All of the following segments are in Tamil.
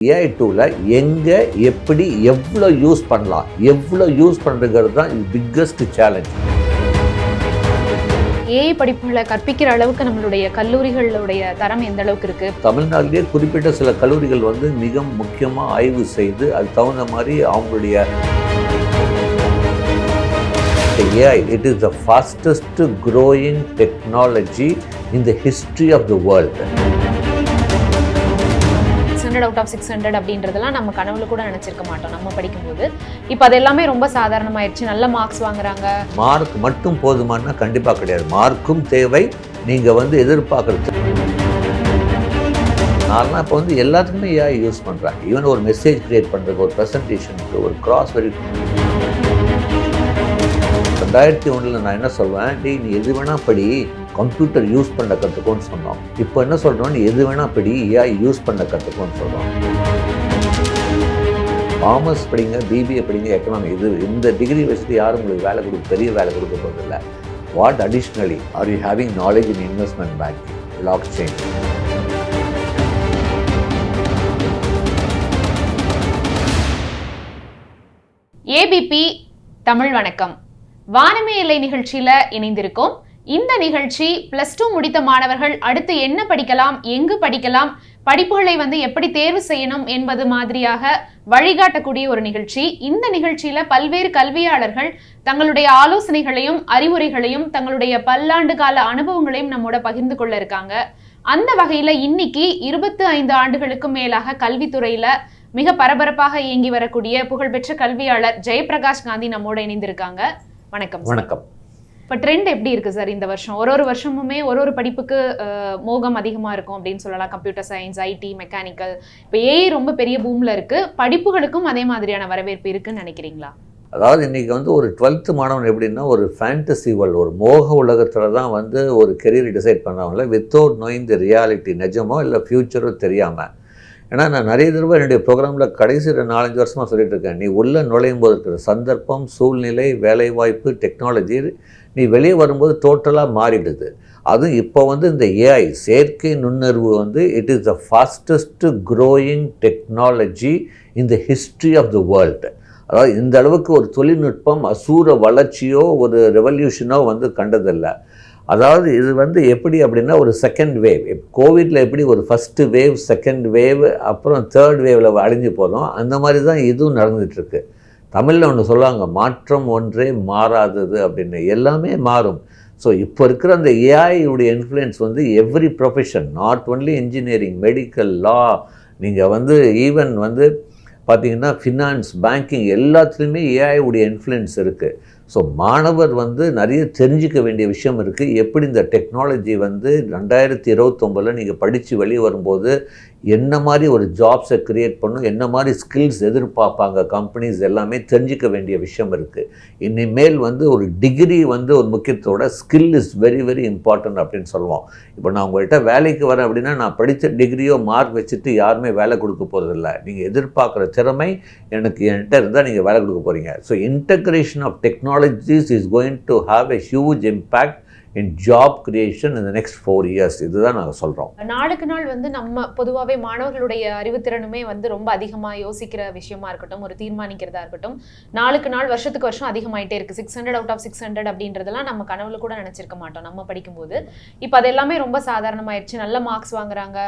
ஏஐ டூவில் எங்கே எப்படி எவ்வளோ யூஸ் பண்ணலாம்? எவ்வளோ யூஸ் பண்ணுறது தான் பிக்கஸ்ட் சேலஞ்ச் ஏஐ படிப்புகளை கற்பிக்கிற அளவுக்கு நம்மளுடைய கல்லூரிகளுடைய தரம் எந்த அளவுக்கு இருக்கு? தமிழ்நாட்டிலே குறிப்பிட்ட சில கல்லூரிகள் வந்து மிக முக்கியமாக ஆய்வு செய்து அது தகுந்த மாதிரி அவங்களுடைய AI it is the fastest growing technology in the history of the world hundred out of six hundred அப்படின்றதெல்லாம் நம்ம கனவுல கூட நினைச்சிருக்க மாட்டோம். நம்ம படிக்கும்போது. இப்போ அது எல்லாமே ரொம்ப சாதாரணமாயிருச்சு. நல்ல மார்க்ஸ் வாங்குறாங்க. மார்க் மட்டும் போதுமானா கண்டிப்பாக கிடையாது. மார்க்கும் தேவை. நீங்கள் வந்து எதிர்பார்க்குறது நான்லாம் இப்போ வந்து எல்லாத்துக்குமே ஏஐ யூஸ் பண்ணுறேன் ஈவன் ஒரு மெசேஜ் கிரியேட் பண்ணுறதுக்கு ஒரு ப்ரெசன்டேஷனுக்கு ஒரு கிராஸ் வெரி ரெண்டாயிரத்தி ஒன்றில் நான் என்ன சொல்வேன்? டேய் நீ எது வேணால் படி. கம்ப்யூட்டர் யூஸ் பண்ண கற்றுக்கோன்னு சொன்னோம். இப்போ என்ன சொல்கிறோம்னு எது வேணால் படி ஏஐ யூஸ் பண்ண கற்றுக்கோன்னு சொல்கிறோம் காமர்ஸ் படிங்க பிபிஏ படிங்க எக்கனாமிக் இது இந்த டிகிரி வச்சுட்டு யாரும் உங்களுக்கு வேலை கொடுக்க பெரிய வேலை கொடுக்க போகிறதில்ல what additionally are you having knowledge in investment banking lock chain ABP Tamil வணக்கம். வானமே எல்லை நிகழ்ச்சியில இணைந்திருக்கோம். இந்த நிகழ்ச்சி பிளஸ் டூ முடித்த மாணவர்கள் அடுத்து என்ன படிக்கலாம் எங்கு படிக்கலாம் படிப்புகளை வந்து எப்படி தேர்வு செய்யணும் என்பது மாதிரியாக வழிகாட்டக்கூடிய ஒரு நிகழ்ச்சி. இந்த நிகழ்ச்சியில பல்வேறு கல்வியாளர்கள் தங்களுடைய ஆலோசனைகளையும் அறிவுரைகளையும் தங்களுடைய பல்லாண்டு கால அனுபவங்களையும் நம்மோட பகிர்ந்து கொள்ள இருக்காங்க. அந்த வகையில இன்னைக்கு இருபத்தி ஐந்து ஆண்டுகளுக்கும் மேலாக கல்வித்துறையில மிக பரபரப்பாக இயங்கி வரக்கூடிய புகழ்பெற்ற கல்வியாளர் ஜெயபிரகாஷ் காந்தி நம்மோட இணைந்திருக்காங்க. வணக்கம் சார். வணக்கம். இப்போ ட்ரெண்ட் எப்படி இருக்கு சார் இந்த வருஷம்? ஒரு ஒரு வருஷமுமே ஒரு ஒரு படிப்புக்கு மோகம் அதிகமாக இருக்கும் அப்படின்னு சொல்லலாம். கம்ப்யூட்டர் சயின்ஸ் ஐடி மெக்கானிக்கல் இப்போ ஏஐ ரொம்ப பெரிய பூமில் இருக்குது படிப்புகளுக்கும் அதே மாதிரியான வரவேற்பு இருக்குன்னு நினைக்கிறீங்களா? அதாவது இன்றைக்கி வந்து ஒரு டுவெல்த்து மாணவன் எப்படின்னா ஒரு ஃபேண்டசி வேர்ல்டு ஒரு மோக உலகத்தில் தான் வந்து ஒரு கெரியர் டிசைட் பண்ணுறவங்கள வித்தவுட் நோயிங் தி ரியாலிட்டி நிஜமோ இல்லை ஃப்யூச்சரோ தெரியாமல் ஏன்னா நான் நிறைய தடவை என்னுடைய ப்ரோக்ராமில் கடைசி நாலஞ்சு வருஷமாக சொல்லிட்டு இருக்கேன். நீ உள்ளே நுழையும் போது இருக்கிற சந்தர்ப்பம் சூழ்நிலை வேலைவாய்ப்பு டெக்னாலஜி நீ வெளியே வரும்போது டோட்டலாக மாறிடுது. அதுவும் இப்போ வந்து இந்த ஏஐ செயற்கை நுண்ணறிவு வந்து it is the fastest growing technology in the history of the world அதாவது இந்த அளவுக்கு ஒரு தொழில்நுட்பம் அசூர வளர்ச்சியோ ஒரு ரெவல்யூஷனோ வந்து கண்டதில்லை. அதாவது இது வந்து எப்படி அப்படின்னா ஒரு செகண்ட் வேவ் கோவிடில் எப்படி ஒரு ஃபஸ்ட்டு வேவ் செகண்ட் வேவ் அப்புறம் தேர்ட் வேவில் அழிஞ்சு போதும் அந்த மாதிரி தான் இதுவும் நடந்துகிட்ருக்கு தமிழில் ஒன்று சொல்லுவாங்க மாற்றம் ஒன்றே மாறாதது அப்படின்னு. எல்லாமே மாறும். ஸோ இப்போ இருக்கிற அந்த ஏஐயுடைய இன்ஃப்ளூயன்ஸ் வந்து every profession not only engineering medical law நீங்கள் வந்து ஈவன் வந்து பார்த்திங்கன்னா ஃபினான்ஸ் பேங்கிங் எல்லாத்துலேயுமே ஏஐ உடைய இன்ஃப்ளூயன்ஸ் இருக்குது ஸோ மாணவர் வந்து நிறைய தெரிஞ்சிக்க வேண்டிய விஷயம் இருக்குது எப்படி இந்த டெக்னாலஜி வந்து ரெண்டாயிரத்தி இருபத்தொம்பதில் நீங்கள் படித்து வெளியே வரும்போது என்ன மாதிரி ஒரு ஜாப்ஸை க்ரியேட் பண்ணும் என்ன மாதிரி ஸ்கில்ஸ் எதிர்பார்ப்பாங்க கம்பெனிஸ் எல்லாமே தெரிஞ்சிக்க வேண்டிய விஷயம் இருக்குது இனிமேல் வந்து ஒரு டிகிரி வந்து ஒரு முக்கியத்தோட skill is very very important அப்படின்னு சொல்லுவோம். இப்போ நான் உங்கள்கிட்ட வேலைக்கு வரேன் அப்படின்னா நான் படித்த டிகிரியோ மார்க் வச்சுட்டு யாருமே வேலை கொடுக்க போகிறதில்ல நீங்கள் எதிர்பார்க்குற திறமை எனக்கு என்கிட்ட இருந்தால் நீங்கள் வேலை கொடுக்க போகிறீங்க so integration of technologies is going to have a huge impact in job creation இந்த நெக்ஸ்ட் ஃபோர் இயர்ஸ் இதுதான் நாங்கள் சொல்கிறோம் நாளுக்கு நாள் வந்து நம்ம பொதுவாகவே மாணவர்களுடைய அறிவுத்திறனுமே வந்து ரொம்ப அதிகமாக யோசிக்கிற விஷயமா இருக்கட்டும் ஒரு தீர்மானிக்கிறதா இருக்கட்டும் நாளுக்கு நாள் வருஷத்துக்கு வருஷம் அதிகமாயிட்டே இருக்கு. Six hundred out of six hundred அப்படின்றதெல்லாம் நம்ம கனவுல கூட நினைச்சிருக்க மாட்டோம். நம்ம படிக்கும்போது. இப்போ அது எல்லாமே ரொம்ப சாதாரணமாயிருச்சு. நல்ல மார்க்ஸ் வாங்குறாங்க.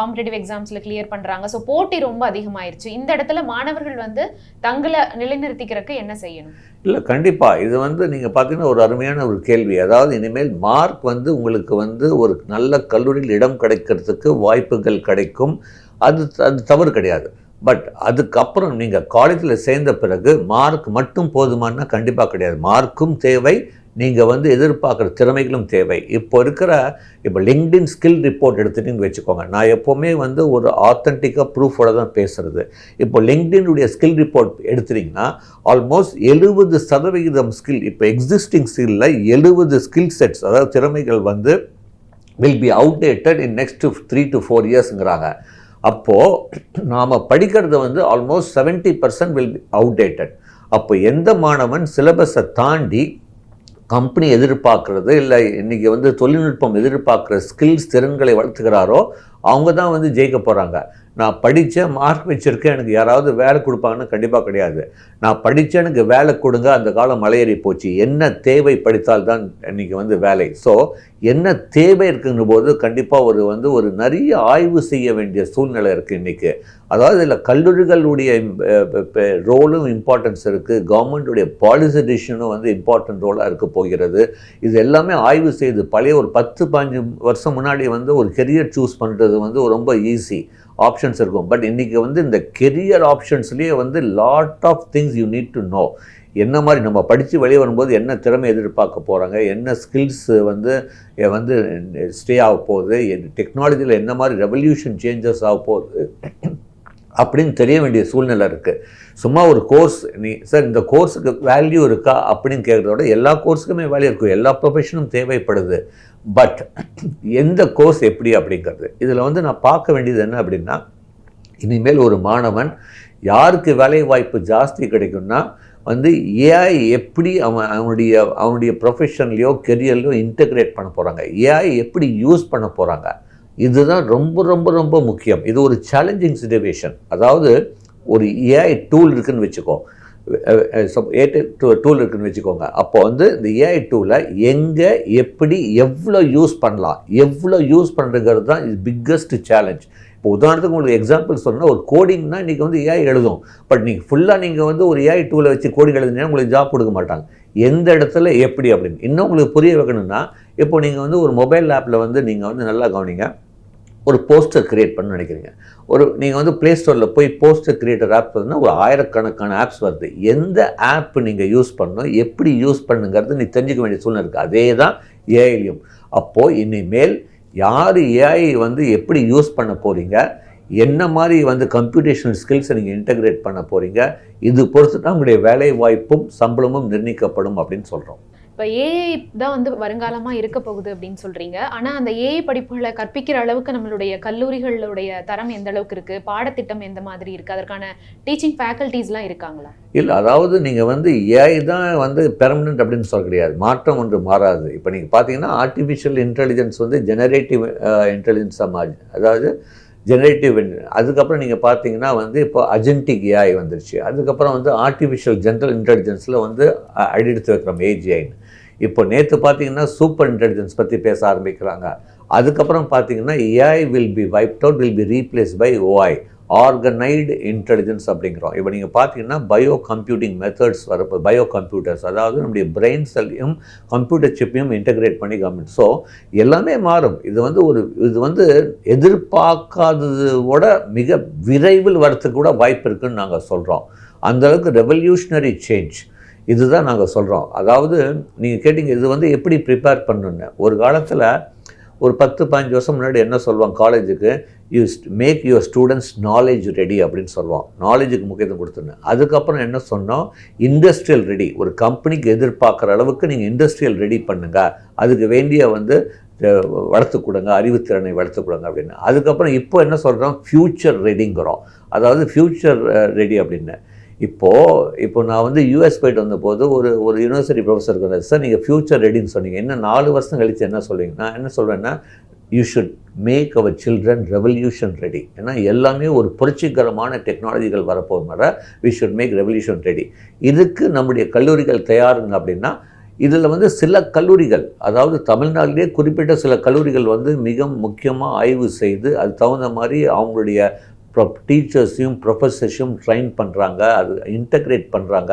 காம்படிட்டிவ் எக்ஸாம்ஸ்ல கிளியர் பண்றாங்க. ஸோ போட்டி ரொம்ப அதிகமாயிருச்சு. இந்த இடத்துல மாணவர்கள் வந்து தங்களை நிலைநிறுத்திக்கிறதுக்கு என்ன செய்யணும்? இல்லை கண்டிப்பாக இது வந்து நீங்கள் பார்த்தீங்கன்னா ஒரு அருமையான ஒரு கேள்வி. அதாவது இனிமேல் மார்க் வந்து உங்களுக்கு வந்து ஒரு நல்ல கல்லூரியில் இடம் கிடைக்கிறதுக்கு வாய்ப்புகள் கிடைக்கும். அது அது தவறு கிடையாது. பட் அதுக்கப்புறம் நீங்கள் காலேஜில் சேர்ந்த பிறகு மார்க் மட்டும் போதுமானா கண்டிப்பாக கிடையாது. மார்க்கும் தேவை நீங்கள் வந்து எதிர்பார்க்குற திறமைகளும் தேவை. இப்போ இருக்கிற இப்போ லிங்க்டின் ஸ்கில் ரிப்போர்ட் எடுத்துகிட்டிங்கன்னு வச்சுக்கோங்க. நான் எப்போவுமே வந்து ஒரு ஆத்தென்டிக்காக ப்ரூஃபோட தான் பேசுகிறது இப்போ லிங்க்டினுடைய ஸ்கில் ரிப்போர்ட் எடுத்துட்டிங்கன்னா ஆல்மோஸ்ட் எழுபது சதவிகிதம் ஸ்கில் இப்போ எக்ஸிஸ்டிங் ஸ்கில்ல எழுபது ஸ்கில் செட்ஸ் அதாவது திறமைகள் வந்து will be outdated in next three to four இயர்ஸுங்கிறாங்க அப்போது நாம் படிக்கிறது வந்து almost seventy percent will be outdated அப்போ எந்த மாணவன் சிலபஸை தாண்டி கம்பெனி எதிர்பார்க்கறது இல்லை இன்றைக்கி வந்து தொழில்நுட்பம் எதிர்பார்க்குற ஸ்கில்ஸ் திறன்களை வளர்த்துக்கிறாரோ அவங்க தான் வந்து ஜெயிக்க போகிறாங்க நான் படித்த மார்க் வச்சுருக்கேன் எனக்கு யாராவது வேலை கொடுப்பாங்கன்னு கண்டிப்பாக கிடையாது. நான் படித்தேன் எனக்கு வேலை கொடுங்க அந்த காலம் மலையேறி போச்சு. என்ன தேவை படித்தால் தான் இன்றைக்கி வந்து வேலை. ஸோ என்ன தேவை இருக்குங்கிற போது கண்டிப்பாக ஒரு வந்து ஒரு நிறைய ஆய்வு செய்ய வேண்டிய சூழ்நிலை இருக்குது இன்றைக்கி அதாவது இதில் கல்லூரிகளுடைய ரோலும் இம்பார்ட்டன்ஸ் இருக்குது கவர்மெண்ட்டுடைய பாலிசி டிசிஷனும் வந்து இம்பார்ட்டன்ட் ரோலாக இருக்க போகிறது. இது எல்லாமே ஆய்வு செய்து பழைய ஒரு பத்து பாஞ்சு வருஷம் முன்னாடி வந்து ஒரு கெரியர் சூஸ் பண்ணுறது வந்து ரொம்ப ஈஸி ஆப்ஷன்ஸ் இருக்கும். பட் இன்றைக்கி வந்து இந்த கெரியர் ஆப்ஷன்ஸ்லேயே வந்து lot of things you need to know என்ன மாதிரி நம்ம படித்து வெளியே வரும்போது என்ன திறமை எதிர்பார்க்க போகிறாங்க என்ன ஸ்கில்ஸ் வந்து வந்து ஸ்டே ஆக போகுது? டெக்னாலஜியில் என்ன மாதிரி ரெவல்யூஷன் சேஞ்சஸ் ஆக போகுது? அப்படின்னு தெரிய வேண்டிய சூழ்நிலை இருக்குது சும்மா ஒரு கோர்ஸ் நீ சார் இந்த கோர்ஸுக்கு வேல்யூ இருக்கா அப்படின்னு கேட்குறத விட எல்லா கோர்ஸுக்குமே வேல்யூ இருக்கும். எல்லா ப்ரொஃபஷனும் தேவைப்படுது. பட் எந்த கோர்ஸ் எப்படி அப்படிங்கிறது. இதில் வந்து நான் பார்க்க வேண்டியது என்ன அப்படின்னா இனிமேல் ஒரு மாணவன் யாருக்கு வேலை வாய்ப்பு ஜாஸ்தி கிடைக்கும்னா வந்து ஏஐ எப்படி அவன் அவனுடைய அவனுடைய ப்ரொஃபஷன்லேயோ கெரியர்லையோ இன்டகிரேட் பண்ண போகிறாங்க ஏஐ எப்படி யூஸ் பண்ண போகிறாங்க இதுதான் ரொம்ப ரொம்ப ரொம்ப முக்கியம். இது ஒரு சேலஞ்சிங் சுச்சுவேஷன் அதாவது ஒரு ஏஐ டூல் இருக்குன்னு வச்சுக்கோ. ஏட்டு டூல் இருக்குதுன்னு வச்சுக்கோங்க. அப்போ வந்து இந்த ஏஐ டூலை எங்கே எப்படி எவ்வளோ யூஸ் பண்ணலாம்? எவ்வளோ யூஸ் பண்ணுறது தான் இது பிக்கஸ்ட் சேலஞ்ச் இப்போ உதாரணத்துக்கு உங்களுக்கு எக்ஸாம்பிள் சொன்னால் ஒரு கோடிங்னா இன்றைக்கி வந்து ஏஐ எழுதும். பட் நீங்கள் ஃபுல்லாக நீங்கள் வந்து ஒரு ஏஐ டூலை வச்சு கோடிங் எழுதுனீங்கன்னா உங்களுக்கு ஜாப் கொடுக்க மாட்டாங்க. எந்த இடத்துல எப்படி அப்படின்னு. இன்னும் உங்களுக்கு புரிய வைக்கணும்னா இப்போ நீங்கள் வந்து ஒரு மொபைல் ஆப்பில் வந்து நீங்கள் வந்து நல்லா கவனிங்க. ஒரு போஸ்டர் கிரியேட் பண்ண நினைக்கிறீங்க. ஒரு நீங்கள் வந்து ப்ளே ஸ்டோரில் போய் போஸ்டர் கிரியேட்டர் ஆப் வருதுன்னா ஒரு ஆயிரக்கணக்கான ஆப்ஸ் வருது. எந்த ஆப் நீங்கள் யூஸ் பண்ணணும் எப்படி யூஸ் பண்ணுங்கிறது நீ தெரிஞ்சுக்க வேண்டிய சூழ்நிலை இருக்குது அதே தான் ஏஐலையும் அப்போது இனிமேல் யார் ஏஐ வந்து எப்படி யூஸ் பண்ண போகிறீங்க என்ன மாதிரி வந்து கம்ப்யூட்டேஷனல் ஸ்கில்ஸை நீங்கள் இன்டகிரேட் பண்ண போகிறீங்க இது பொறுத்து தான் உங்களுடைய வேலை வாய்ப்பும் சம்பளமும் நிர்ணயிக்கப்படும் அப்படின்னு சொல்கிறோம் இப்போ ஏஐ தான் வந்து வருங்காலமாக இருக்க போகுது அப்படின்னு சொல்கிறீங்க ஆனால் அந்த ஏஐ படிப்புகளை கற்பிக்கிற அளவுக்கு நம்மளுடைய கல்லூரிகளுடைய தரம் எந்த அளவுக்கு இருக்குது பாடத்திட்டம் எந்த மாதிரி இருக்குது அதற்கான டீச்சிங் ஃபேக்கல்டிஸ்லாம் இருக்காங்களா? இல்லை அதாவது நீங்கள் வந்து ஏஐ தான் வந்து பெர்மனன்ட் அப்படின்னு சொல்ல கிடையாது. மாற்றம் ஒன்று மாறாது. இப்போ நீங்கள் பார்த்தீங்கன்னா ஆர்டிஃபிஷியல் இன்டெலிஜென்ஸ் வந்து ஜெனரேட்டிவ் இன்டெலிஜென்ஸாக மாறி அதாவது ஜெனரேட்டிவ் அதுக்கப்புறம் நீங்கள் பார்த்தீங்கன்னா வந்து இப்போ அஜென்டிக் ஏஐ வந்துருச்சு. அதுக்கப்புறம் வந்து ஆர்டிஃபிஷியல் ஜென்ரல் இன்டெலிஜென்ஸில் வந்து அ- அடி எடுத்து வைக்கிறோம் ஏஜிஐன்னு இப்போ நேற்று பார்த்தீங்கன்னா சூப்பர் இன்டெலிஜென்ஸ் பற்றி பேச ஆரம்பிக்கிறாங்க. அதுக்கப்புறம் பார்த்தீங்கன்னா AI will be wiped out will be replace by OI organoid intelligence அப்படிங்கிறோம். இப்போ நீங்கள் பார்த்தீங்கன்னா பயோ கம்ப்யூட்டிங் மெத்தட்ஸ் வரப்போ பயோ கம்ப்யூட்டர்ஸ் அதாவது நம்முடைய பிரெயின் செல்லையும் கம்ப்யூட்டர் சிப்பையும் இன்டெகிரேட் பண்ணி கவர்மெண்ட் ஸோ எல்லாமே மாறும். இது வந்து ஒரு இது வந்து எதிர்பார்க்காததோட மிக விரைவில் வரத்துக்கு கூட வாய்ப்பு இருக்குதுன்னு நாங்கள் சொல்கிறோம் அந்தளவுக்கு ரெவல்யூஷனரி சேஞ்ச் இதுதான் நாங்கள் சொல்கிறோம் அதாவது நீங்கள் கேட்டிங்க இது வந்து எப்படி ப்ரிப்பேர் பண்ணுன்னு. ஒரு காலத்தில் ஒரு பத்து பதினஞ்சு வருஷம் முன்னாடி என்ன சொல்லுவாங்க காலேஜுக்கு you make your students knowledge ready அப்படின்னு சொல்லுவோம் நாலேஜுக்கு முக்கியத்துவம் கொடுத்துருந்தேன் அதுக்கப்புறம் என்ன சொன்னோம்? இண்டஸ்ட்ரியல் ரெடி ஒரு கம்பெனிக்கு எதிர்பார்க்குற அளவுக்கு நீங்கள் இண்டஸ்ட்ரியல் ரெடி பண்ணுங்கள் அதுக்கு வேண்டிய வந்து வளர்த்து கொடுங்க அறிவுத்திறனை வளர்த்து கொடுங்க அப்படின்னு. அதுக்கப்புறம் இப்போ என்ன சொல்கிறோம் ஃப்யூச்சர் ரெடிங்கிறோம் அதாவது ஃப்யூச்சர் ரெடி அப்படின்னு. இப்போது இப்போ நான் வந்து யூஎஸ் போயிட்டு வந்தபோது ஒரு ஒரு யூனிவர்சிட்டி ப்ரொஃபஸர் இருக்கிறார் சார் நீங்கள் ஃப்யூச்சர் ரெடின்னு சொன்னீங்க. என்ன நாலு வருஷம் கழித்து என்ன சொல்லுவீங்க நான் என்ன சொல்கிறேன்னா you should make our children revolution ready ஏன்னா எல்லாமே ஒரு புரட்சிகரமான டெக்னாலஜிகள் வரப்போகிற we should make revolution ready இதுக்கு நம்முடைய கல்லூரிகள் தயாருங்க அப்படின்னா இதில் வந்து சில கல்லூரிகள் அதாவது தமிழ்நாட்டிலே குறிப்பிட்ட சில கல்லூரிகள் வந்து மிக முக்கியமாக ஆய்வு செய்து அது தகுந்த மாதிரி அவங்களுடைய ப்ரொ டீச்சர்ஸையும் ப்ரொஃபஸர்ஸையும் ட்ரைன் பண்ணுறாங்க அது இன்டகிரேட் பண்ணுறாங்க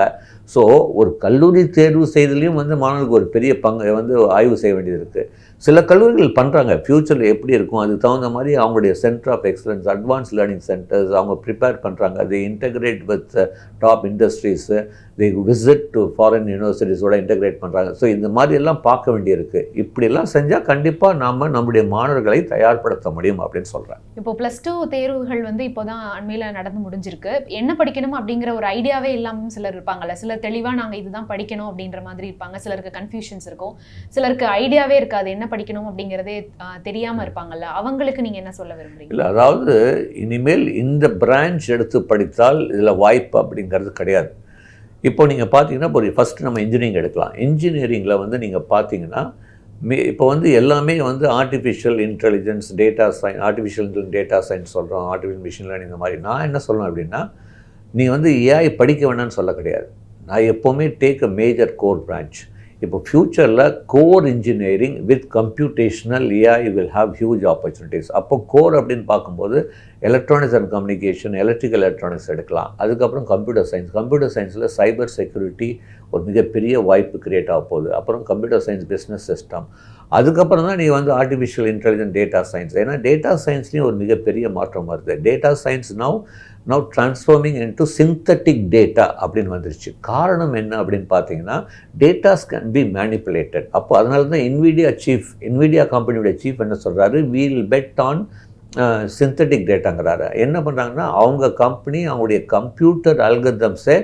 ஸோ ஒரு கல்லூரி தேர்வு செய்தலையும் வந்து மாணவர்களுக்கு ஒரு பெரிய பங்கு வந்து ஆய்வு செய்ய வேண்டியது இருக்குது சில கல்லூரிகள் பண்ணுறாங்க ஃப்யூச்சரில் எப்படி இருக்கும் அதுக்கு தகுந்த மாதிரி அவங்களுடைய centre of excellence advance learning centres அவங்க ப்ரிப்பேர் பண்ணுறாங்க அது integrate with top industries they visit to foreign யூனிவர்சிட்டிஸோட integrate பண்ணுறாங்க ஸோ இந்த மாதிரி எல்லாம் பார்க்க வேண்டியிருக்கு. இப்படியெல்லாம் செஞ்சால் கண்டிப்பாக நாம் நம்முடைய மாணவர்களை தயார்படுத்த முடியும் அப்படின்னு சொல்கிறேன் இப்போ ப்ளஸ் டூ தேர்வுகள் வந்து இப்போதான் அண்மையில் நடந்து முடிஞ்சிருக்கு. என்ன படிக்கணும் அப்படிங்கிற ஒரு ஐடியாவே இல்லாமல் சிலர் இருப்பாங்கல்ல. சிலர் தெளிவாக நாங்கள் இதுதான் படிக்கணும் அப்படின்ற மாதிரி இருப்பாங்க. சிலருக்கு கன்ஃபியூஷன்ஸ் இருக்கும். சிலருக்கு ஐடியாவே இருக்காது. என்ன படிக்கணும் அப்படிங்கிறதே ஆஹ், தெரியாம இருப்பாங்கல்ல. அவங்களுக்கு நீங்க என்ன சொல்ல விரும்புறீங்க? இல்லை அதாவது இனிமேல் இந்த பிரான்ச் எடுத்து படித்தால் இதில் வாய்ப்பு அப்படிங்கிறது கிடையாது. இப்போ நீங்கள் பார்த்தீங்கன்னா இப்போ ஃபஸ்ட்டு நம்ம இன்ஜினியரிங் எடுக்கலாம். இன்ஜினியரிங்கில் வந்து நீங்கள் பார்த்தீங்கன்னா மே இப்போ வந்து எல்லாமே வந்து artificial intelligence data science artificial data science சொல்கிறோம் ஆர்டிஃபிஷியல் மிஷின் லேர்னிங் இந்த மாதிரி. நான் என்ன சொல்லணும் அப்படின்னா நீ வந்து ஏஐ படிக்க வேணாம்னு சொல்ல கிடையாது. நான் எப்போவுமே take a major core branch இப்போ ஃப்யூச்சரில் core engineering with computational AI will have huge opportunities அப்போ கோர் அப்படின்னு பார்க்கும்போது electronics and communication electrical electronics எடுக்கலாம். அதுக்கப்புறம் கம்ப்யூட்டர் சயின்ஸ் கம்ப்யூட்டர் சயின்ஸில் சைபர் செக்யூரிட்டி ஒரு மிகப்பெரிய வாய்ப்பு கிரியேட் ஆக போகுது. அப்புறம் கம்ப்யூட்டர் சயின்ஸ் பிஸ்னஸ் சிஸ்டம் அதுக்கப்புறம் தான் நீ வந்து ஆர்டிஃபிஷியல் இன்டெலிஜென்ட் டேட்டா சயின்ஸ் ஏன்னா டேட்டா சயின்ஸ்லேயும் ஒரு மிகப்பெரிய மாற்றம் வருது. Data science now now transforming into synthetic data அப்படின்னு வந்துருச்சு. காரணம் என்ன அப்படின்னு பார்த்தீங்கன்னா டேட்டாஸ் கேன் பி மேனிப்புலேட்டட் அப்போ அதனால தான் இன்விடியா சீஃப் இன்விடியா கம்பெனியோட சீஃப் என்ன சொல்கிறாரு வீல் பெட் ஆன் சிந்தட்டிக் டேட்டாங்கிறாரு என்ன பண்ணுறாங்கன்னா அவங்க கம்பெனி அவங்களுடைய கம்ப்யூட்டர் அல்கதம்ஸை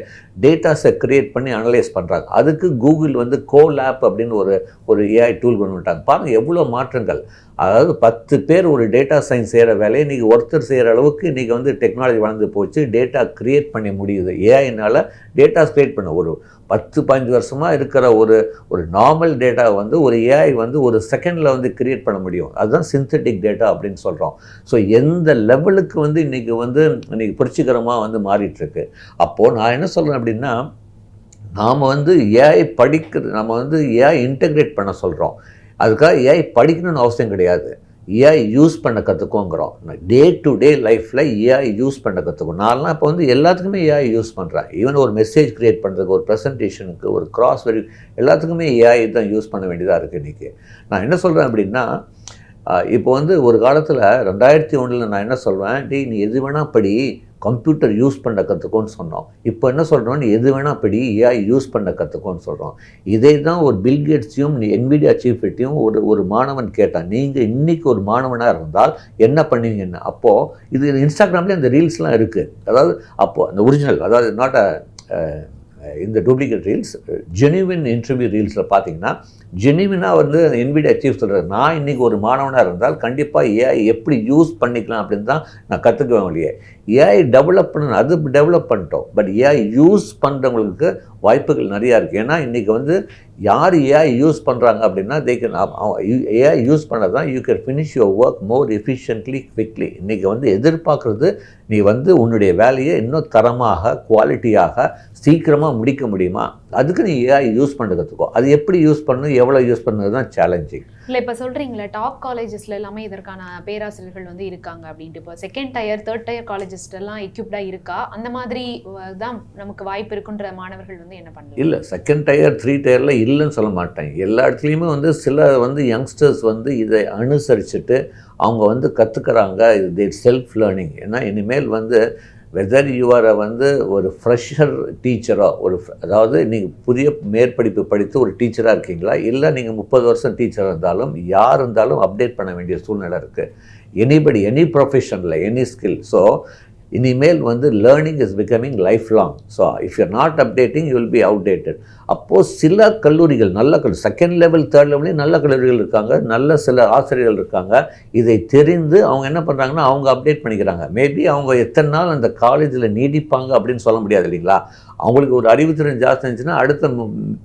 டேட்டாஸை க்ரியேட் பண்ணி அனலைஸ் பண்ணுறாங்க அதுக்கு கூகுள் வந்து கோல் ஆப் அப்படின்னு ஒரு ஒரு ஏஐ டூல் கொண்டு வந்துட்டாங்க. பாருங்கள் எவ்வளோ மாற்றங்கள். அதாவது பத்து பேர் ஒரு டேட்டா சயின்ஸ் செய்கிற வேலையை இன்றைக்கி ஒருத்தர் செய்கிற அளவுக்கு இன்றைக்கி வந்து டெக்னாலஜி வளர்ந்து போச்சு. டேட்டா க்ரியேட் பண்ணி முடியுது. ஏஐனால் டேட்டாஸ் க்ரியேட் பண்ண. ஒரு பத்து பதினஞ்சு வருஷமாக இருக்கிற ஒரு ஒரு நார்மல் டேட்டா வந்து ஒரு ஏஐ வந்து ஒரு செகண்டில் வந்து க்ரியேட் பண்ண முடியும். அதுதான் சிந்தட்டிக் டேட்டா அப்படின்னு சொல்கிறோம் ஸோ எந்த லெவலுக்கு வந்து இன்றைக்கி வந்து இன்றைக்கி புரட்சிகரமாக வந்து மாறிட்டுருக்கு. அப்போது நான் என்ன சொல்கிறேன் அப்படின்னா நாம் வந்து ஏஐ படிக்கிறது நம்ம வந்து ஏஐ இன்டெக்ரேட் பண்ண சொல்கிறோம் அதுக்காக ஏஐ படிக்கணும்னு அவசியம் கிடையாது. ஏஐ யூஸ் பண்ண கற்றுக்கோங்கிறோம் டே டு டே லைஃப்பில் ஏஐ யூஸ் பண்ண கற்றுக்கும் நான்லாம் இப்போ வந்து எல்லாத்துக்குமே ஏஐ யூஸ் பண்ணுறேன் ஈவன் ஒரு மெசேஜ் க்ரியேட் பண்ணுறதுக்கு ஒரு ப்ரெசன்டேஷனுக்கு ஒரு கிராஸ் வெரி எல்லாத்துக்குமே ஏஐ தான் யூஸ் பண்ண வேண்டியதாக இருக்குது இன்றைக்கி நான் என்ன சொல்கிறேன் அப்படின்னா இப்போ வந்து ஒரு காலத்தில் ரெண்டாயிரத்தி ஒன்றில் நான் என்ன சொல்வேன் டேய் நீ எது வேணால் படி கம்ப்யூட்டர் யூஸ் பண்ண கற்றுக்கோன்னு சொன்னோம். இப்போ என்ன சொல்கிறோம் நீ எது வேணால் படி ஏஐ யூஸ் பண்ண கற்றுக்கோன்னு சொல்கிறோம் இதே தான் ஒரு பில்கேட்ஸையும் நீ என்விடியா சீஃப்கிட்டையும் ஒரு ஒரு மாணவன் கேட்டான் நீங்கள் இன்றைக்கி ஒரு மாணவனாக இருந்தால் என்ன பண்ணுவீங்கன்னு? அப்போது இது இன்ஸ்டாகிராம்லேயே அந்த ரீல்ஸ்லாம் இருக்குது அதாவது அப்போது அந்த ஒரிஜினல் அதாவது நாட் அ இந்த டூப்ளிகேட் ரீல்ஸ் ஜெனுவின் இன்டர்வியூ ரீல்ஸில் பார்த்தீங்கன்னா ஜெனுவினாக வந்து என்விடியா சீஃப் சொல்கிறார் நான் இன்றைக்கி ஒரு மாணவனாக இருந்தால் கண்டிப்பாக ஏஐ எப்படி யூஸ் பண்ணிக்கலாம் அப்படின்னு தான் நான் கற்றுக்குவேன் இல்லையே ஏஐ டெவலப் பண்ண அது டெவலப் பண்ணிட்டோம் பட் ஏஐ யூஸ் பண்ணுறவங்களுக்கு வாய்ப்புகள் நிறையா இருக்குது ஏன்னா இன்றைக்கி வந்து யார் ஏஐ யூஸ் பண்ணுறாங்க அப்படின்னா தே கேன் ஏஐ யூஸ் பண்ண தான் you can finish your work more efficiently quickly இன்றைக்கி வந்து எதிர்பார்க்குறது நீ வந்து உன்னுடைய வேலையை இன்னும் தரமாக குவாலிட்டியாக சீக்கிரமாக முடிக்க முடியுமா? அதுக்கு நீ ஏஐ யூஸ் பண்ண கற்றுக்கோ அது எப்படி யூஸ் பண்ணணும் எவ்வளோ யூஸ் பண்ணது தான் சேலஞ்சிங் இல்லை இப்போ சொல்கிறீங்களே டாப் காலேஜஸ்ல எல்லாமே இதற்கான பேராசிரியர்கள் வந்து இருக்காங்க அப்படின்ட்டு. இப்போ second tier third tier colleges எல்லாம் எக்யூப்டாக இருக்கா? அந்த மாதிரி தான் நமக்கு வாய்ப்பு இருக்குன்ற மாணவர்கள் வந்து என்ன பண்ணலாம் இல்லை செகண்ட் டயர் த்ரீ டயரில் இல்லைன்னு சொல்ல மாட்டேன். எல்லா இடத்துலையுமே வந்து சில வந்து யங்ஸ்டர்ஸ் வந்து இதை அனுசரிச்சுட்டு அவங்க வந்து கற்றுக்கிறாங்க இது செல்ஃப் லேர்னிங் ஏன்னா இனிமேல் வந்து வெதர் யூஆரை வந்து ஒரு ஃப்ரெஷர் டீச்சராக ஒரு அதாவது நீங்கள் புதிய மேற்படிப்பு படித்து ஒரு டீச்சராக இருக்கீங்களா? இல்லை நீங்கள் முப்பது வருஷம் டீச்சராக இருந்தாலும் யார் இருந்தாலும் அப்டேட் பண்ண வேண்டிய சூழ்நிலை இருக்குது எனிபடி எனி ப்ரொஃபஷனில் எனி ஸ்கில் ஸோ இனிமேல் வந்து learning is becoming life long so if you're not updating you will be outdated அப்போது சில கல்லூரிகள் நல்ல கல்லூரி செகண்ட் லெவல் தேர்ட் லெவல்லையும் நல்ல கல்லூரிகள் இருக்காங்க. நல்ல சில ஆசிரியர்கள் இருக்காங்க. இதை தெரிந்து அவங்க என்ன பண்ணுறாங்கன்னா அவங்க அப்டேட் பண்ணிக்கிறாங்க. மேபி அவங்க எத்தனை நாள் அந்த காலேஜில் நீடிப்பாங்க அப்படின்னு சொல்ல முடியாது இல்லைங்களா? அவங்களுக்கு ஒரு அறிவுத்திறன் ஜாஸ்தி இருந்துச்சுன்னா அடுத்த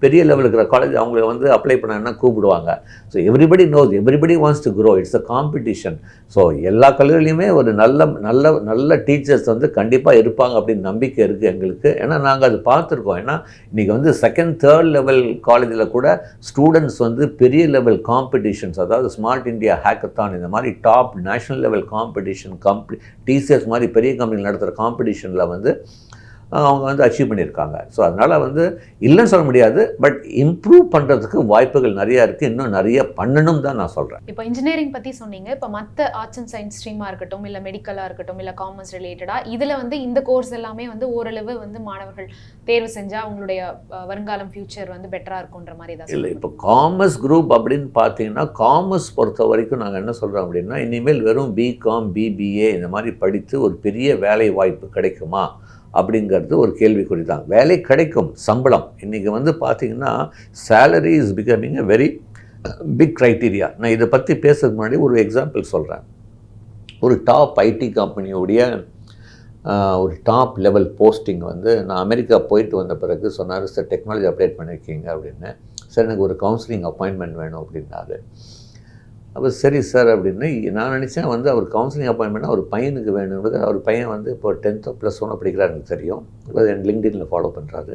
பெரிய லெவல் இருக்கிற காலேஜ் அவங்கள வந்து அப்ளை பண்ணாங்கன்னா கூப்பிடுவாங்க. So everybody knows everybody wants to grow it's a competition so எல்லா கல்லூரிலையுமே ஒரு நல்ல நல்ல நல்ல டீச்சர்ஸ் வந்து கண்டிப்பாக இருப்பாங்க அப்படின்னு நம்பிக்கை இருக்குது எங்களுக்கு. ஏன்னா நாங்கள் அது பார்த்துருக்கோம். ஏன்னா இன்றைக்கி வந்து செகண்ட் தேர்ட் லெவல் காலேஜில் கூட ஸ்டூடெண்ட்ஸ் வந்து பெரிய லெவல் காம்படிஷன்ஸ் அதாவது ஸ்மார்ட் இந்தியா ஹேக்கத்தான் இந்த மாதிரி top national level competition company TCS மாதிரி பெரிய கம்பெனி நடத்துகிற காம்படிஷனில் வந்து அவங்க வந்து அச்சீவ் பண்ணியிருக்காங்க. ஸோ அதனால் வந்து இல்லைன்னு சொல்ல முடியாது பட் இம்ப்ரூவ் பண்ணுறதுக்கு வாய்ப்புகள் நிறையா இருக்குது இன்னும் நிறைய பண்ணணும் தான் நான் சொல்கிறேன் இப்போ இன்ஜினியரிங் பற்றி சொன்னீங்க. இப்போ மற்ற ஆர்ட்ஸ் அண்ட் சயின்ஸ் ஸ்ட்ரீமாக இருக்கட்டும் இல்லை மெடிக்கலாக இருக்கட்டும் இல்லை காமர்ஸ் ரிலேட்டடாக இதில் வந்து இந்த கோர்ஸ் எல்லாமே வந்து ஓரளவு வந்து மாணவர்கள் தேர்வு செஞ்சால் அவங்களுடைய வருங்காலம் ஃபியூச்சர் வந்து பெட்டராக இருக்குன்ற மாதிரி தான் இல்லை இப்போ காமர்ஸ் குரூப் அப்படின்னு பார்த்தீங்கன்னா காமர்ஸ் பொறுத்த வரைக்கும் நாங்கள் என்ன சொல்கிறோம் அப்படின்னா இனிமேல் வெறும் பிகாம் பிபிஏ இந்த மாதிரி படித்து ஒரு பெரிய வேலை வாய்ப்பு கிடைக்குமா? அப்படிங்கிறது ஒரு கேள்விக்குறி தான். வேலை கிடைக்கும் சம்பளம். இன்றைக்கி வந்து பார்த்தீங்கன்னா salary is becoming a very big criteria நான் இதை பற்றி பேசுறதுக்கு முன்னாடி ஒரு எக்ஸாம்பிள் சொல்கிறேன் ஒரு டாப் ஐடி கம்பெனியோடைய ஒரு டாப் லெவல் போஸ்டிங் வந்து நான் அமெரிக்கா போயிட்டு வந்த பிறகு சொன்னார் சார் டெக்னாலஜி அப்டேட் பண்ணியிருக்கீங்க அப்படின்னு. சார் எனக்கு ஒரு கவுன்சிலிங் அப்பாயின்மெண்ட் வேணும் அப்படின்னாரு. அப்போ சரி சார் அப்படின்னு நான் நினச்சேன் வந்து அவர் கவுன்சிலிங் அப்பாயின்மெண்ட் அவர் பையனுக்கு வேணுங்கிறது அவர் பையன் வந்து இப்போ டென்த்தோ ப்ளஸ் ஒன்று படிக்கிறார் எனக்கு தெரியும். இப்போ என் லிங்க்டினில் ஃபாலோ பண்ணுறாரு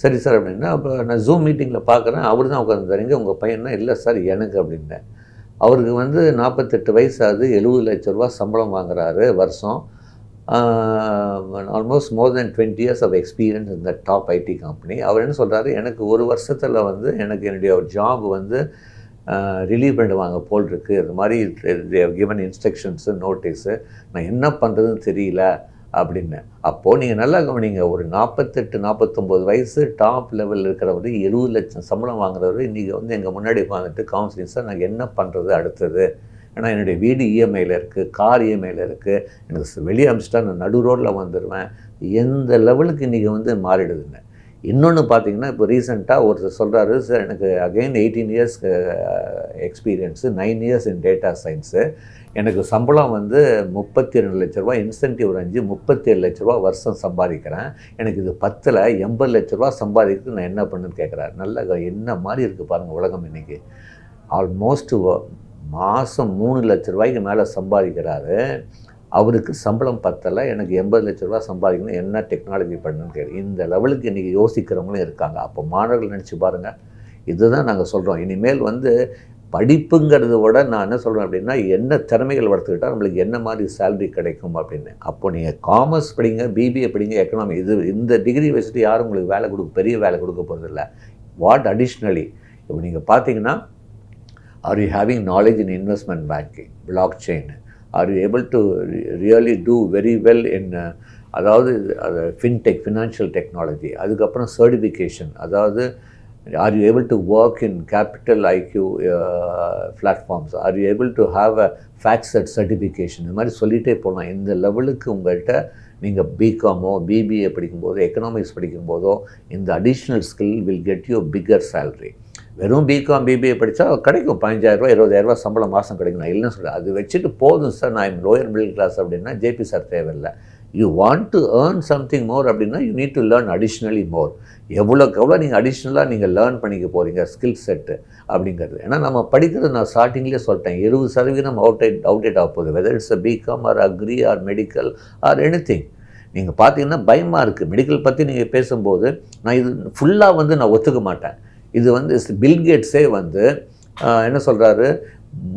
சரி சார் அப்படின்னா அப்போ நான் ஜூம் மீட்டிங்கில் பார்க்குறேன் அவர் தான் உட்காந்துருந்தாருங்க உங்கள் பையனா இல்லை சார் எனக்கு அப்படின்னேன். அவருக்கு வந்து நாற்பத்தெட்டு வயசு ஆகுது எழுபது லட்ச ரூபா சம்பளம் வாங்குறாரு வருஷம். Almost more than twenty years of experience இந்த டாப் ஐடி கம்பெனி அவர் என்ன சொல்கிறாரு எனக்கு ஒரு வருஷத்தில் வந்து எனக்கு என்னுடைய ஜாப் வந்து ரிலீவ் பண்ணிடுவாங்க போல் இருக்குது இது மாதிரி கிவன் இன்ஸ்ட்ரக்ஷன்ஸு நோட்டீஸு நான் என்ன பண்ணுறதுன்னு தெரியல அப்படின்னு. அப்போது நீங்கள் நல்லா கவனிங்க ஒரு நாற்பத்தெட்டு நாற்பத்தொம்போது வயசு டாப் லெவலில் இருக்கிறவர் எழுபது லட்சம் சம்பளம் வாங்குறவர் இன்றைக்கி வந்து எங்கள் முன்னாடி உட்காந்துட்டு கவுன்சிலிங் சார் நான் என்ன பண்ணுறது அடுத்தது? ஏன்னா என்னுடைய வீடு இஎம்ஐயில் இருக்குது கார் இஎம்ஐயில் இருக்குது எனக்கு வெளியே அமிச்சிட்டா நான் நடு ரோட்டில் வந்துடுவேன் எந்த லெவலுக்கு இன்றைக்கி வந்து மாறிடுதுன்னு. இன்னொன்று பார்த்தீங்கன்னா இப்போ ரீசெண்டாக ஒருத்தர் சொல்கிறாரு சார் எனக்கு again eighteen years experience nine years in data science எனக்கு சம்பளம் வந்து முப்பத்தி ரெண்டு லட்ச ரூபா இன்சென்டிவ் அஞ்சு முப்பத்தி ஏழு லட்ச ரூபா வருஷம் சம்பாதிக்கிறேன். எனக்கு இது பத்தில் எண்பது லட்ச ரூபா சம்பாதிக்கிறது நான் என்ன பண்ணுன்னு கேட்குறாரு நல்ல என்ன மாதிரி இருக்குது பாருங்கள் உலகம் இன்றைக்கி ஆல்மோஸ்ட் மாதம் மூணு லட்ச ரூபாய்க்கு மேலே சம்பாதிக்கிறாரு. அவருக்கு சம்பளம் பத்தலை எனக்கு எண்பது லட்ச ரூபா சம்பாதிக்கணும் என்ன டெக்னாலஜி பண்ணணும்னு கேள்வி இந்த லெவலுக்கு இன்றைக்கி யோசிக்கிறவங்களும் இருக்காங்க. அப்போ மாணவர்கள் நினச்சி பாருங்கள் இதுதான் நாங்கள் சொல்கிறோம் இனிமேல் வந்து படிப்புங்கிறத விட நான் என்ன சொல்கிறேன் அப்படின்னா என்ன திறமைகள் வளர்த்துக்கிட்டால் நம்மளுக்கு என்ன மாதிரி சேலரி கிடைக்கும் அப்படின்னு. அப்போ நீங்கள் காமர்ஸ் படிங்க பிபிஏ படிங்க எக்கனாமி இது இந்த டிகிரி வச்சுட்டு யாரும் உங்களுக்கு வேலை கொடுக்க பெரிய வேலை கொடுக்க போகிறதில்ல வாட் அடிஷ்னலி இப்போ நீங்கள் பார்த்தீங்கன்னா are you having knowledge in investment banking block chain are you able to really do very well in அதாவது அது ஃபின்டெக் ஃபினான்ஷியல் டெக்னாலஜி அதுக்கப்புறம் சர்டிஃபிகேஷன் அதாவது are you able to work in capital IQ platforms are you able to have a focused certification இந்த மாதிரி சொல்லிகிட்டே போகலாம் இந்த லெவலுக்கு உங்கள்கிட்ட நீங்கள் பிகாமோ பிபிஏ படிக்கும்போதோ எக்கனாமிக்ஸ் படிக்கும்போதோ இந்த additional skill will get you bigger salary வெறும் பிகாம் பிபிஏ படித்தா கிடைக்கும். பதினஞ்சாயிரரூவா இருபதாயிரரூவா சம்பளம் மாதம் கிடைக்கும். நான் இல்லைன்னு சொல்கிறேன் அது வச்சுட்டு போதும் சார். நான் லோயர் மிடில் கிளாஸ் அப்படின்னா ஜேபி சார் தேவையில்லை. You want to earn something more அப்படின்னா you need to learn additionally more எவ்வளோக்கு எவ்வளோ நீங்கள் அடிஷ்னலாக நீங்கள் லேர்ன் பண்ணிக்க போகிறீங்க ஸ்கில் செட்டு அப்படிங்கிறது. ஏன்னா நம்ம படிக்கிறது நான் ஸ்டார்டிங்லேயே சொல்லிட்டேன். இருபது சதவீதம் அவுட் ஐட் அவுடேட் ஆக போகுது. Whether it's a BCom or agri or medical or anything நீங்கள் பார்த்தீங்கன்னா பயமாக இருக்குது மெடிக்கல் பற்றி நீங்கள் பேசும்போது நான் இது ஃபுல்லாக வந்து நான் ஒத்துக்க மாட்டேன். இது வந்து பில்கேட்ஸே வந்து என்ன சொல்கிறாரு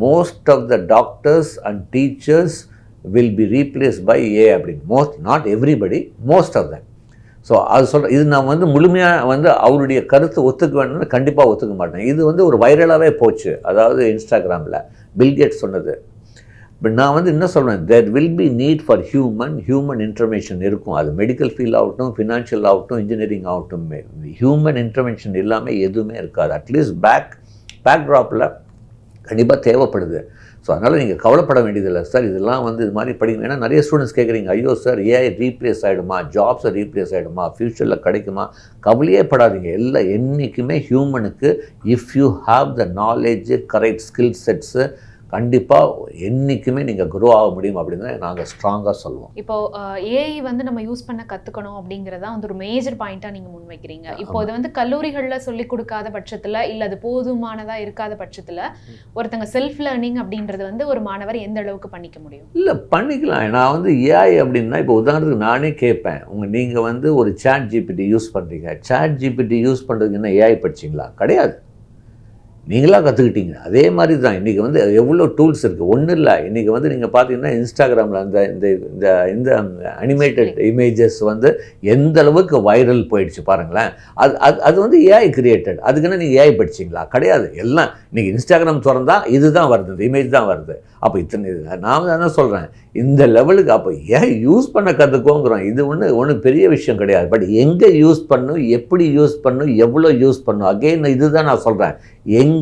most of the doctors and teachers will be replace by A அப்படின்னு. Most not everybody most of them so அது சொல்கிற இது நான் வந்து முழுமையாக வந்து அவருடைய கருத்து ஒத்துக்க வேணும்னு கண்டிப்பாக ஒத்துக்க மாட்டேன் இது வந்து ஒரு வைரலாகவே போச்சு. அதாவது இன்ஸ்டாகிராமில் பில்கேட் சொன்னது. பட் நான் வந்து என்ன சொல்கிறேன் there will be need for human human intervention இருக்கும். அது மெடிக்கல் ஃபீல்ட் ஆகட்டும் ஃபினான்ஷியல் ஆகட்டும் இன்ஜினியரிங் ஆகட்டும் ஹியூமன் இன்டர்வென்ஷன் இல்லாமல் எதுவுமே இருக்காது. அட்லீஸ்ட் பேக் பேக்ட்ராப்பில் கண்டிப்பாக தேவைப்படுது. ஸோ அதனால் நீங்கள் கவலைப்பட வேண்டியதில்லை சார் இதெல்லாம் வந்து இது மாதிரி படிக்கணும் ஏன்னா நிறைய ஸ்டூடெண்ட்ஸ் கேட்குறீங்க ஐயோ சார் ஏஐ ரீப்ளேஸ் ஆகிடுமா ஜாப்ஸை ரீப்ளேஸ் ஆகிடுமா ஃப்யூச்சரில் கிடைக்குமா? கவலையே படாதீங்க. எல்லாம் என்றைக்குமே ஹியூமனுக்கு if you have the knowledge correct skill sets கண்டிப்பாக என்றைக்குமே நீங்கள் குரோ ஆக முடியும் அப்படின்னு நாங்கள் ஸ்ட்ராங்காக சொல்லுவோம். இப்போ ஏஐ வந்து நம்ம யூஸ் பண்ண கத்துக்கணும் அப்படிங்கறதா வந்து ஒரு மேஜர் பாயிண்டா நீங்க முன்வைக்கிறீங்க. இப்போ இது வந்து கல்லூரிகள்ல சொல்லி கொடுக்காத பட்சத்துல இல்ல அது போதுமானதா இருக்காத பட்சத்துல ஒருத்தங்க செல்ஃப் லேர்னிங் அப்படின்றது வந்து ஒரு மாணவர் எந்த அளவுக்கு பண்ணிக்க முடியும்? இல்லை பண்ணிக்கலாம். நான் வந்து ஏஐ அப்படின்னா இப்போ உதாரணத்துக்கு நானே கேட்பேன் உங்கள் நீங்கள் வந்து ஒரு சேட் ஜிபிடி யூஸ் பண்ணுறீங்க சேட் ஜிபிடி யூஸ் பண்ணுறதுக்கு என்ன ஏஐ படிச்சிங்களா? கிடையாது. நீங்களாக கற்றுக்கிட்டீங்க அதே மாதிரி தான் இன்றைக்கி வந்து எவ்வளோ டூல்ஸ் இருக்குது ஒன்றும் இல்லை. இன்றைக்கி வந்து நீங்கள் பார்த்தீங்கன்னா இன்ஸ்டாகிராமில் அந்த இந்த இந்த இந்த அனிமேட்டட் இமேஜஸ் வந்து எந்த அளவுக்கு வைரல் போயிடுச்சு பாருங்களேன். அது அது அது வந்து ஏஐ கிரியேட்டட் அதுக்குன்னு நீங்கள் ஏஐ படிச்சிங்களா? கிடையாது. எல்லாம் இன்றைக்கி இன்ஸ்டாகிராம் திறந்தா இதுதான் வருது. இந்த இமேஜ் தான் வருது. அப்போ இத்தனை இது நான் என்ன சொல்கிறேன் இந்த லெவலுக்கு அப்போ ஏன் யூஸ் பண்ண கற்றுக்கோங்கிறோம் இது ஒன்று ஒன்றும் பெரிய விஷயம் கிடையாது. பட் எங்கே யூஸ் பண்ணும் எப்படி யூஸ் பண்ணும் எவ்வளோ யூஸ் பண்ணும் அகெயின் இதுதான் நான் சொல்கிறேன் எங்கே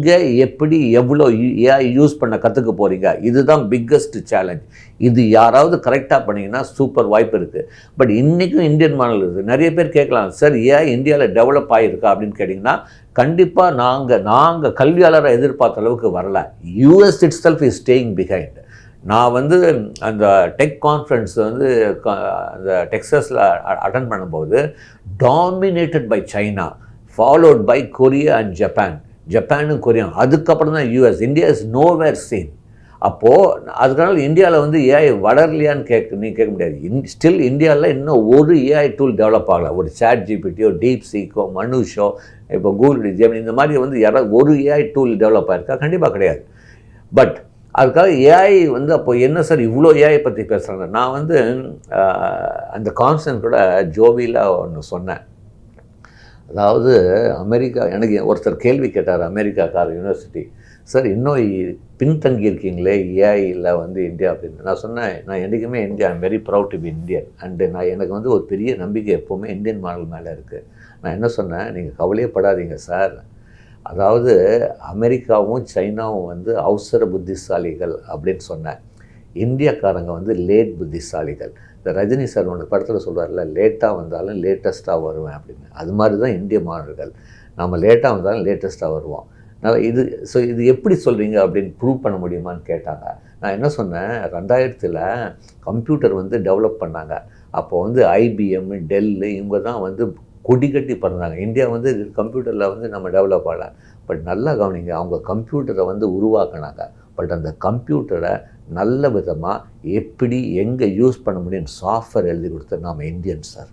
எப்படி எவ்வளோ ஏன் யூஸ் பண்ண கற்றுக்க போகிறீங்க இதுதான் பிக்கஸ்ட் சேலஞ்ச் இது யாராவது கரெக்டாக பண்ணிங்கன்னா சூப்பர் வாய்ப்பு இருக்குது பட் இன்றைக்கும் இந்தியன் மாடல் இருக்குது நிறைய பேர் கேட்கலாம் சார் ஏன் இந்தியாவில் டெவலப் ஆகிருக்கா அப்படின்னு கேட்டிங்கன்னா கண்டிப்பாக நாங்கள் நாங்கள் கல்வியாளரை எதிர்பார்த்த அளவுக்கு வரல. US itself is staying behind நான் வந்து அந்த டெக் கான்ஃபரன்ஸ் வந்து க- அந்த டெக்ஸஸில் அட்டன் பண்ணும்போது dominated by China followed by Korea and Japan ஜப்பானும் கொரியா அதுக்கப்புறம் தான் US India is nowhere seen அப்போது அதுக்கனால இந்தியாவில் வந்து ஏஐ வளரலையான்னு கேட்க நீ கேட்க முடியாது. இன் ஸ்டில் இந்தியாவில் இன்னும் ஒரு ஏஐ டூல் டெவலப் ஆகலை. ஒரு சாட் ஜிபிடியோ டீப் சீக்கோ மனுஷோ இப்போ கூகுள் ஜெமினி இந்த மாதிரி வந்து யாராவது ஒரு ஏஐ டூல் டெவலப் ஆகிருக்கா கண்டிப்பாக கிடையாது. பட் அதுக்காக ஏஐ வந்து அப்போ என்ன சார் இவ்வளோ ஏஐ பற்றி பேசுகிறாங்க நான் வந்து அந்த கான்சன்ட் கூட ஜோவியில் ஒன்று சொன்னேன். அதாவது அமெரிக்கா எனக்கு ஒருத்தர் கேள்வி கேட்டார் அமெரிக்காக்கார யூனிவர்சிட்டி சார் இன்னும் பின்தங்கியிருக்கீங்களே? பின்தங்கி இருக்கீங்களே ஏஐயில் வந்து இந்தியா அப்படின்னு. நான் சொன்னேன் நான் என்றைக்குமே India I'm very proud to be Indian and நான் எனக்கு வந்து ஒரு பெரிய நம்பிக்கை எப்போவுமே இந்தியன் மாடல் மேலே இருக்குது நான் என்ன சொன்னேன் நீங்கள் கவலையே படாதீங்க சார் அதாவது அமெரிக்காவும் சைனாவும் வந்து அவசர புத்திசாலிகள் அப்படின்னு சொன்னேன். இந்தியக்காரங்க வந்து லேட் புத்திசாலிகள். இந்த ரஜினி சார் ஒன்று படத்தில் சொல்வார்ல லேட்டாக வந்தாலும் லேட்டஸ்ட்டாக வருவேன் அப்படின்னு. அது மாதிரி தான் இந்திய மாணவர்கள். நம்ம லேட்டாக வந்தாலும் லேட்டஸ்ட்டாக வருவோம். நான் இது ஸோ இது எப்படி சொல்கிறீங்க அப்படின்னு ப்ரூவ் பண்ண முடியுமான்னு கேட்டாங்க. நான் என்ன சொன்னேன் ரெண்டாயிரத்தில் கம்ப்யூட்டர் வந்து டெவலப் பண்ணாங்க. அப்போ வந்து ஐபிஎம் டெல்லு இவங்க தான் வந்து கொடி கட்டி பிறந்தாங்க. இந்தியா வந்து கம்ப்யூட்டரில் வந்து நம்ம டெவலப் ஆகலை. பட் நல்லா கவனிங்க அவங்க கம்ப்யூட்டரை வந்து உருவாக்குனாங்க. பட் அந்த கம்ப்யூட்டரை நல்ல விதமாக எப்படி எங்கே யூஸ் பண்ண முடியும் சாஃப்ட்வேர் எழுதி கொடுத்த நாம் இந்தியன் சார்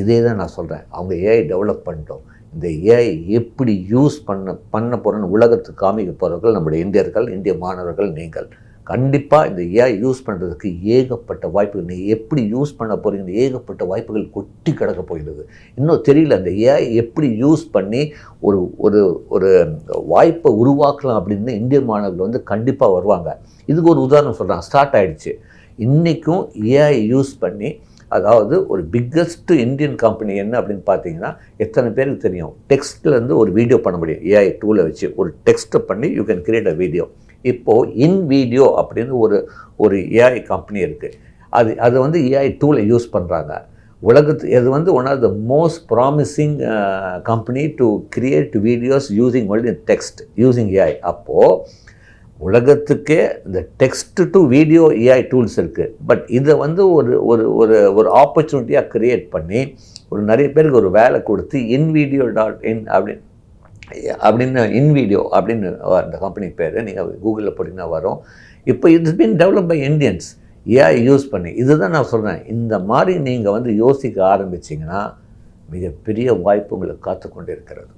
இதே தான் நான் சொல்கிறேன் அவங்க ஏஐ டெவலப் பண்ணிட்டோம். இந்த ஏஐ எப்படி யூஸ் பண்ண பண்ண போகிறோன்னு உலகத்துக்கு காமிக்க போகிறவர்கள் நம்முடைய இந்தியர்கள் இந்திய மாணவர்கள் நீங்கள். கண்டிப்பாக இந்த ஏஐ யூஸ் பண்ணுறதுக்கு ஏகப்பட்ட வாய்ப்புகள். நீ எப்படி யூஸ் பண்ண போகிறீங்க ஏகப்பட்ட வாய்ப்புகள் கொட்டி கிடக்க போகிறது இன்னும் தெரியல அந்த ஏஐ எப்படி யூஸ் பண்ணி ஒரு ஒரு ஒரு வாய்ப்பை உருவாக்கலாம் அப்படின்னு இந்திய மாணவர்கள் வந்து கண்டிப்பாக வருவாங்க. இதுக்கு ஒரு உதாரணம் சொல்கிறேன் ஸ்டார்ட் ஆகிடுச்சு இன்றைக்கும் ஏஐ யூஸ் பண்ணி அதாவது ஒரு பிக்கஸ்ட்டு இந்தியன் கம்பெனி என்ன அப்படின்னு பார்த்தீங்கன்னா எத்தனை பேருக்கு தெரியும்? டெக்ஸ்ட்லேருந்து ஒரு வீடியோ பண்ண முடியும். ஏஐ டூலை வச்சு ஒரு டெக்ஸ்ட்டை பண்ணி you can create a video இப்போது இன் வீடியோ அப்படின்னு ஒரு ஒரு ஏஐ கம்பெனி இருக்குது அது அது வந்து ஏஐ டூலை யூஸ் பண்ணுறாங்க உலகத்து இது வந்து one of the most promising company to create videos using only text using AI அப்போது உலகத்துக்கே இந்த text to video AI tools இருக்குது பட் இதை வந்து ஒரு ஒரு ஒரு ஒரு ஆப்பர்ச்சுனிட்டியாக க்ரியேட் பண்ணி ஒரு நிறைய பேருக்கு ஒரு வேலை கொடுத்து இன் வீடியோ டாட் இன் அப்படின்னு அப்படின்னு இன் வீடியோ அப்படின்னு அந்த கம்பெனி பேர். நீங்கள் கூகுளில் போட்டிங்கன்னா வரும். இப்போ it's been develop by Indians ஏன் யூஸ் பண்ணி இதுதான் நான் சொல்கிறேன் இந்த மாதிரி நீங்கள் வந்து யோசிக்க ஆரம்பிச்சிங்கன்னா மிகப்பெரிய வாய்ப்பு உங்களுக்கு காத்து கொண்டு இருக்கிறது